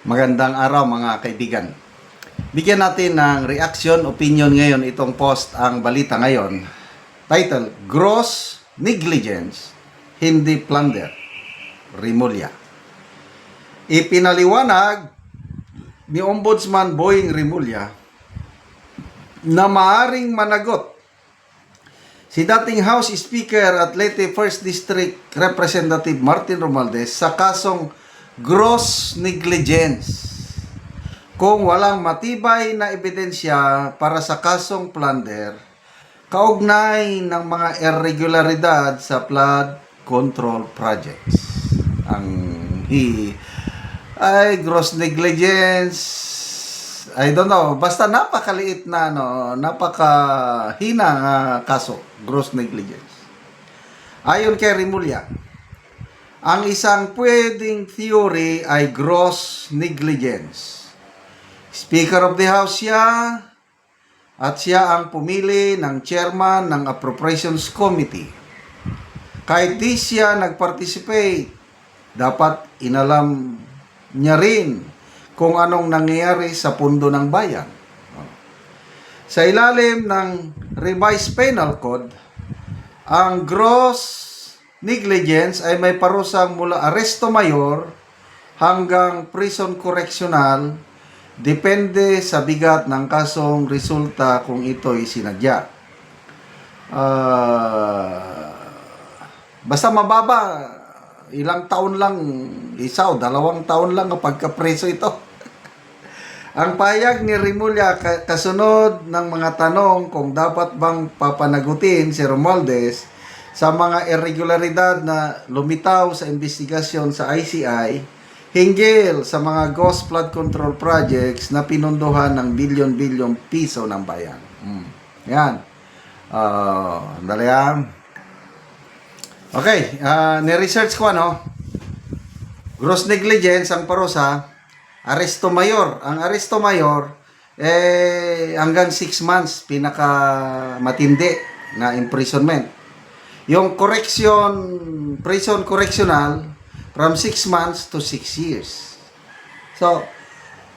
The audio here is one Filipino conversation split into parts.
Magandang araw mga kaibigan. Bigyan natin ng reaction, opinion ngayon itong post ang balita ngayon. Title, Gross Negligence, Hindi Plunder, Rimulya. Ipinaliwanag ni Ombudsman Boying Rimulya na maaring managot si dating House Speaker at Leyte 1st District Representative Martin Romualdez sa kasong gross negligence kung walang matibay na ebidensya para sa kasong plunder kaugnay ng mga irregularidad sa flood control projects. Ang hi ay gross negligence I don't know, basta napakaliit na no, napakahina nga kaso, gross negligence. Ayon kay Rimulya, ang isang pwedeng theory ay gross negligence. Speaker of the House siya at siya ang pumili ng chairman ng Appropriations Committee. Kahit di siya nag-participate, dapat inalam niya rin kung anong nangyayari sa pundo ng bayan. Sa ilalim ng revised penal code, ang gross negligence ay may parusang mula aresto mayor hanggang prison correctional depende sa bigat ng kasong resulta kung ito'y sinadya. Ah, basta mababa, ilang taon lang, isa o dalawang taon lang ang pagkapreso ito. Ang payag ni Rimulya ka- kasunod ng mga tanong kung dapat bang papanagutin si Romualdez sa mga irregularidad na lumitaw sa investigasyon sa ICI hinggil sa mga ghost flood control projects na pinunduhan ng bilyon-bilyon piso ng bayan. Mm. Yan. Uh, dali ah. Okay, ah, ni-research ko ano, gross negligence ang parusa, aresto mayor. Ang aresto mayor, eh, hanggang 6 months, pinaka matindi na imprisonment. Yung correction, prison correctional, from 6 months to 6 years. So,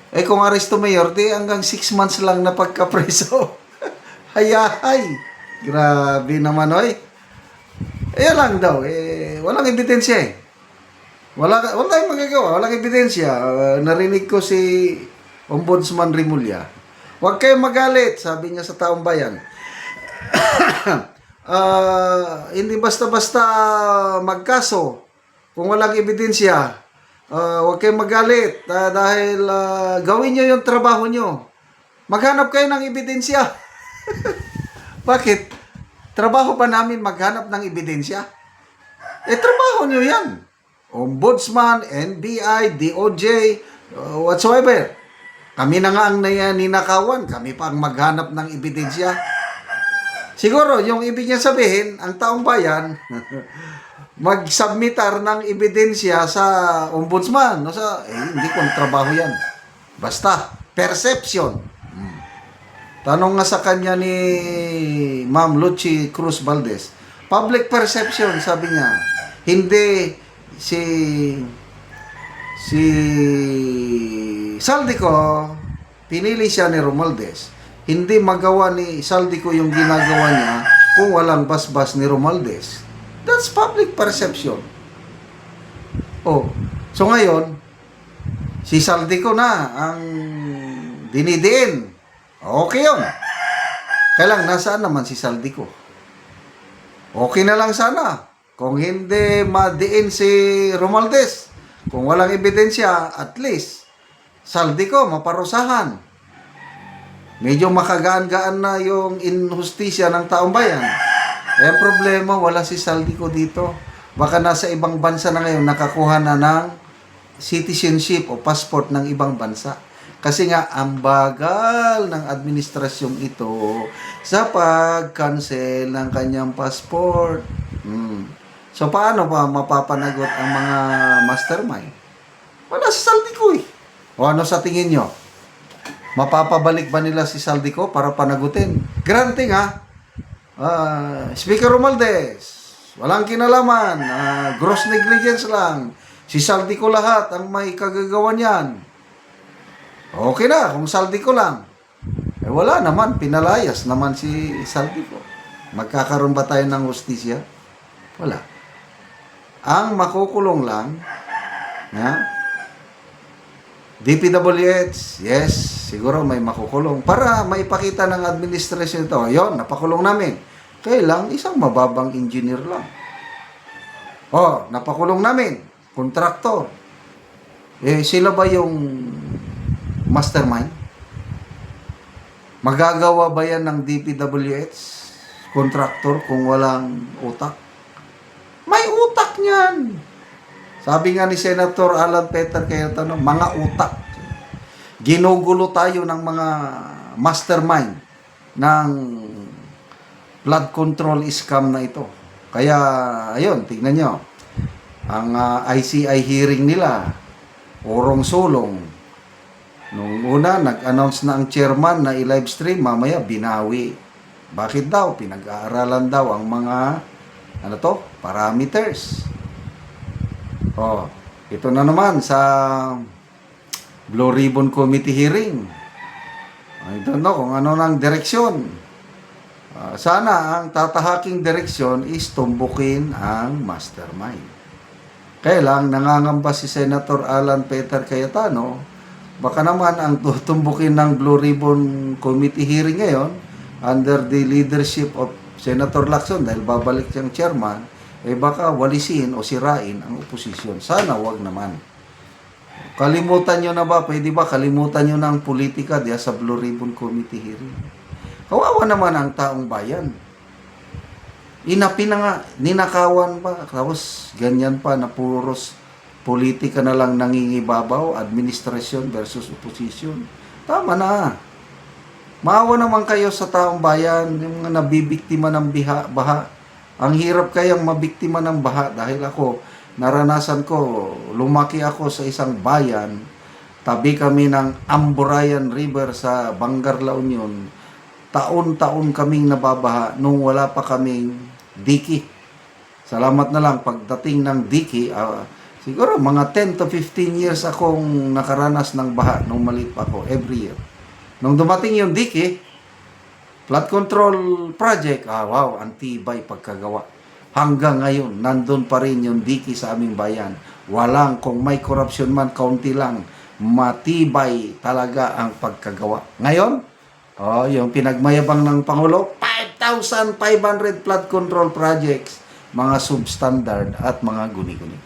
eh kung aresto mayor, di hanggang 6 months lang na pagkapreso. Hayahay. Grabe naman, oy. Eh, lang daw. Eh, walang ebidensya eh. Wala, wala tayong magagawa. Walang ebidensya. Uh, narinig ko si Ombudsman Rimulya. Huwag kayong magalit, sabi niya sa taong bayan. Ah, hindi basta-basta magkaso. Kung walang ebidensya, ah, huwag kayong magalit ah, dahil ah, gawin niyo yung trabaho niyo. Maghanap kayo ng ebidensya. Bakit? Trabaho pa namin maghanap ng ebidensya? Eh, trabaho nyo yan. Ombudsman, NBI, DOJ, uh, whatsoever. Kami na nga ang ninakawan. Kami pa ang maghanap ng ebidensya. Siguro, yung ibig niya sabihin, ang taong bayan, mag-submitar ng ebidensya sa ombudsman. No, sa, eh, hindi kong trabaho yan. Basta, perception. Hmm. Tanong nga sa kanya ni Ma'am Lucy Cruz Valdez, public perception, sabi niya, hindi si si Saldico, pinili siya ni Romualdez. Hindi magawa ni Saldico yung ginagawa niya kung walang basbas ni Romualdez. That's public perception. Oh, so ngayon, si Saldico na ang dinidiin. Okay yun. Kailang nasaan naman si Saldico? Okay na lang sana. Kung hindi madiin si Romualdez, kung walang ebidensya, at least, Saldico, maparusahan. Medyo makagaan-gaan na yung inhustisya ng taong bayan. Eh, problema, wala si Saldico dito. Baka nasa ibang bansa na ngayon, nakakuha na ng citizenship o passport ng ibang bansa. Kasi nga, ang bagal ng administrasyong ito sa pag-cancel ng kanyang passport. Hmm. So, paano ba mapapanagot ang mga mastermind? Wala si Saldico eh. O ano sa tingin nyo? Mapapabalik ba nila si Saldico para panagutin? Granting ha. Ah, Speaker Romualdez, walang kinalaman. Ah, gross negligence lang. Si Saldico lahat ang may kagagawa niyan. Okay na, kung saldi ko lang. Eh wala naman, pinalayas naman si saldi ko. Magkakaroon ba tayo ng hustisya? Wala. Ang makukulong lang, ha? DPWH, yes, siguro may makukulong. Para maipakita ng administration ito, yon napakulong namin. Kailang isang mababang engineer lang. Oh, napakulong namin. Kontraktor. Eh, sila ba yung mastermind? Magagawa ba yan ng DPWH? Kontraktor kung walang utak? May utak niyan. Sabi nga ni Senator Alan Peter Cayetano, mga utak. Ginugulo tayo ng mga mastermind ng flood control scam na ito. Kaya, ayun, tignan nyo. Ang ah, ICI hearing nila, urong sulong. Nung una, nag-announce na ang chairman na i-live stream, mamaya binawi. Bakit daw? Pinag-aaralan daw ang mga, ano to, parameters. Oh, ito na naman sa Blue Ribbon Committee hearing. I don't know kung ano ng direksyon. Ah, sana ang tatahaking direksyon is tumbukin ang mastermind. Kaya nangangamba si Senator Alan Peter Cayetano, baka naman ang tutumbukin ng Blue Ribbon Committee hearing ngayon under the leadership of Senator Lacson dahil babalik siyang chairman, eh baka walisin o sirain ang oposisyon. Sana wag naman. Kalimutan nyo na ba? Pwede ba kalimutan nyo na ang politika diya sa Blue Ribbon Committee hearing? Kawawa naman ang taong bayan. Inapi na nga, ninakawan pa, tapos ganyan pa na puros politika na lang nangingibabaw, administrasyon versus opposition. Tama na. Maawa naman kayo sa taong bayan, yung mga nabibiktima ng biha, baha. Ang hirap kayang mabiktima ng baha dahil ako, naranasan ko, lumaki ako sa isang bayan, tabi kami ng Amburayan River sa Bangar La Union. Taon-taon kaming nababaha nung wala pa kaming diki. Salamat na lang pagdating ng diki, ah, siguro mga 10 to 15 years akong nakaranas ng baha nung maliit pa ako every year. Nung dumating yung diki, flood control project, ah wow, antibay pagkagawa. Hanggang ngayon, nandun pa rin yung diki sa aming bayan. Walang, kung may corruption man, kaunti lang, matibay talaga ang pagkagawa. Ngayon, oh, yung pinagmayabang ng Pangulo, 5,500 flood control projects, mga substandard at mga guni-guni.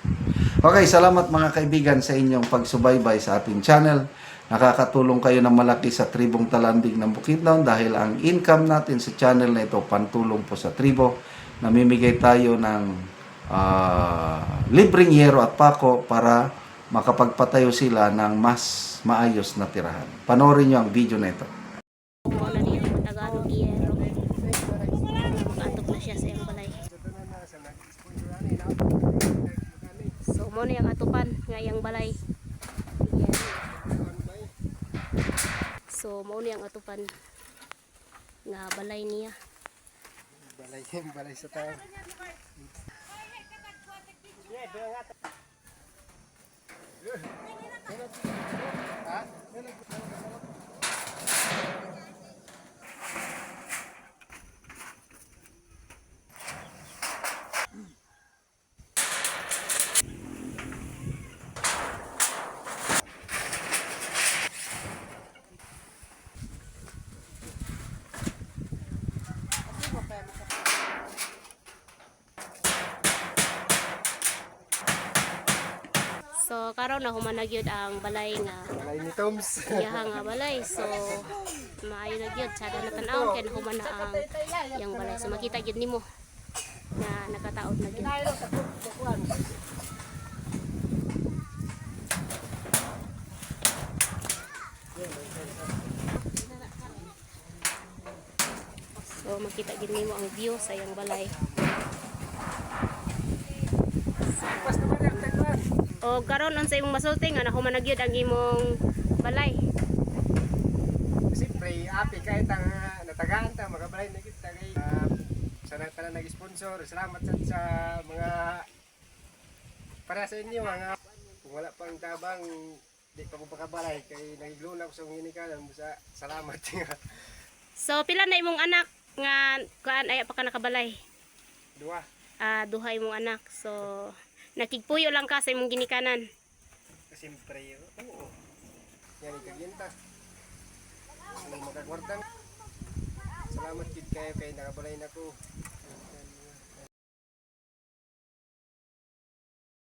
Okay, salamat mga kaibigan sa inyong pagsubaybay sa ating channel. Nakakatulong kayo ng malaki sa tribong talandig ng Bukidnon dahil ang income natin sa channel na ito pantulong po sa tribo. Namimigay tayo ng ah, libreng yero at pako para makapagpatayo sila ng mas maayos na tirahan. Panoorin nyo ang video na ito. Na Tagalog na na yung atupan nga balay. So mo na yung atupan nga balay niya. balay balay sa tayo. So karon na humanag yun ang balay nga Balay ni Toms. iyaha nga balay. So maayo na gyud sada na tan-aw kay nahuman na ang iyang balay. So makita gyud nimo na nakataod na gyud. So makita gyud nimo ang view sa iyang balay. O karon unsa imong masulti nga nahuman na gyud ang imong balay. Siyempre, api kahit ang ah, natagaan ta, mga balay na kita kay uh, sa nang tanan nag-sponsor. Salamat sa, sa mga para sa inyo mga kung wala pang tabang di pa ko pakabalay kay nagigluna ko sa mga inikalan mo sa salamat nga. So pila na imong anak nga kuan ay pa ka nakabalay. Dua. Ah duha imong anak. So nakigpuyo lang ka sa imong ginikanan. Siyempre, oo. Yan ikaginta. Ano makagwartan. Salamat kid kayo kay nakabalay na ko.